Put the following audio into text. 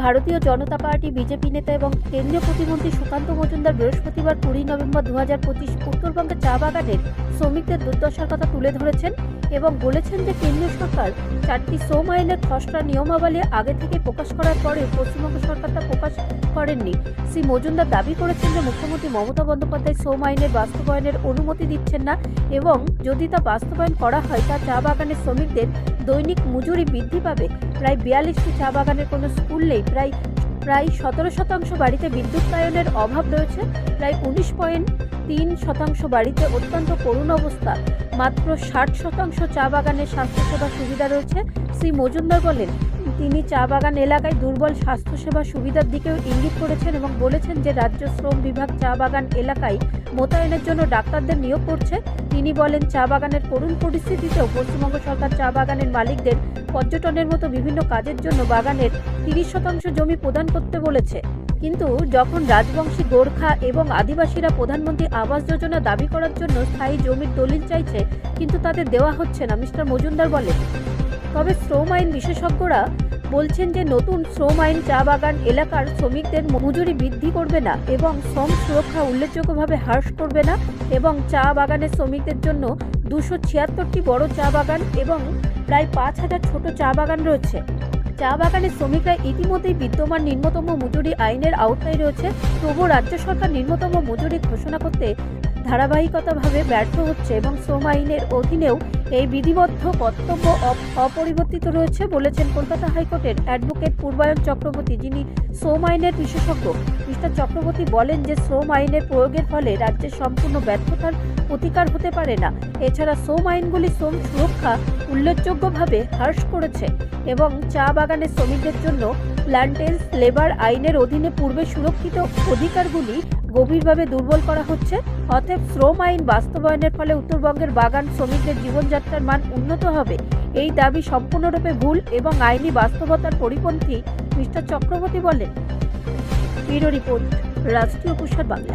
ভারতীয় জনতা party, BJP নেতা এবং কেন্দ্রীয় প্রতিমন্ত্রী সুকান্ত মজুমদার বৃহস্পতিবার কুড়ি নভেম্বর দু হাজার পঁচিশ উত্তরবঙ্গের চা বাগানের শ্রমিকদের দুর্দশার কথা তুলে ধরেছেন এবং বলেছেন যে কেন্দ্রীয় সরকার চারটি শ্রম আইনের খসড়া নিয়মাবলী আগে থেকে প্রকাশ করার পরে পশ্চিমবঙ্গ সরকার তা প্রকাশ করেননি। শ্রী মজুমদার দাবি করেছেন যে মুখ্যমন্ত্রী মমতা বন্দ্যোপাধ্যায় শ্রম আইনের বাস্তবায়নের অনুমতি দিচ্ছেন না এবং যদি তা বাস্তবায়ন করা হয়, তা চা বাগানের শ্রমিকদের দৈনিক মজুরি বৃদ্ধি পাবে। প্রায় বিয়াল্লিশটি চা বাগানের কোনো স্কুল নেই। প্রায় প্রায় সতেরো শতাংশ বাড়িতে বিদ্যুতায়নের অভাব রয়েছে। প্রায় উনিশ পয়েন্ট তিন শতাংশ বাড়িতে অত্যন্ত করুণ অবস্থা। মাত্র ষাট শতাংশ চা বাগানের স্বাস্থ্যসেবা সুবিধা রয়েছে। শ্রী মজুমদার বলেন তিনি চা বাগান এলাকায় দুর্বল স্বাস্থ্যসেবা সুবিধার দিকেও ইঙ্গিত করেছেন এবং বলেছেন যে রাজ্য শ্রম বিভাগ চা বাগান এলাকায় মোতায়েনের জন্য ডাক্তারদের নিয়োগ করছে। তিনি বলেন, চা বাগানের করুণ পরিস্থিতিতেও পশ্চিমবঙ্গ সরকার চা বাগানের মালিকদের পর্যটনের মতো বিভিন্ন কাজের জন্য বাগানের তিরিশ শতাংশ জমি প্রদান করতে বলেছে। কিন্তু যখন রাজবংশী গোর্খা এবং আদিবাসীরা প্রধানমন্ত্রী আবাস যোজনা দাবি করার জন্য স্থায়ী জমির দলিল চাইছে, কিন্তু তাদের দেওয়া হচ্ছে না। মিস্টার মজুমদার বলেন, তবে শ্রম আইন বিশেষজ্ঞরা বলছেন যে নতুন শ্রম আইন চা বাগান এলাকার শ্রমিকদের মজুরি বৃদ্ধি করবে না এবং শ্রম সুরক্ষা উল্লেখযোগ্যভাবে হ্রাস করবে না এবং চা বাগানের শ্রমিকদের জন্য দুশো ছিয়াত্তরটি বড় চা বাগান এবং প্রায় পাঁচ হাজার ছোট চা বাগান রয়েছে। চা বাগানের শ্রমিকরা ইতিমধ্যেই বিদ্যমান নিম্নতম মজুরি আইনের আওতায় রয়েছে। তবুও রাজ্য সরকার নিম্নতম মজুরি ঘোষণা করতে ধারাবাহিকতাভাবে ব্যর্থ হচ্ছে এবং শ্রম আইনের অধীনেও এই বিধিবদ্ধ কর্তব্য অপ- অপরিবর্তিত রয়েছে, বলেছেন কলকাতা হাইকোর্টের অ্যাডভোকেট পূর্বায়ন চক্রবর্তী, যিনি শ্রম আইনের বিশেষজ্ঞ। মিস্টার চক্রবর্তী বলেন যে, শ্রম আইনের প্রয়োগের ফলে রাজ্যের সম্পূর্ণ ব্যর্থতার প্রতিকার হতে পারে না। এছাড়া শ্রম আইনগুলি শ্রম সুরক্ষা উল্লেখযোগ্যভাবে হ্রাস করেছে এবং চা বাগানের শ্রমিকদের জন্য প্ল্যান্টেন্স লেবার আইনের অধীনে পূর্বে সুরক্ষিত অধিকারগুলি গভীরভাবে দুর্বল করা হচ্ছে। অতএব শ্রম আইন বাস্তবায়নের ফলে উত্তরবঙ্গের বাগান শ্রমিকদের জীবনযাত্রার মান উন্নত হবে। এই দাবি সম্পূর্ণরূপে ভুল এবং আইনি বাস্তবতার পরিপন্থী মিস্টার চক্রবর্তী বলেন। রিপোর্ট, রাষ্ট্রীয় প্রসার বাংলা।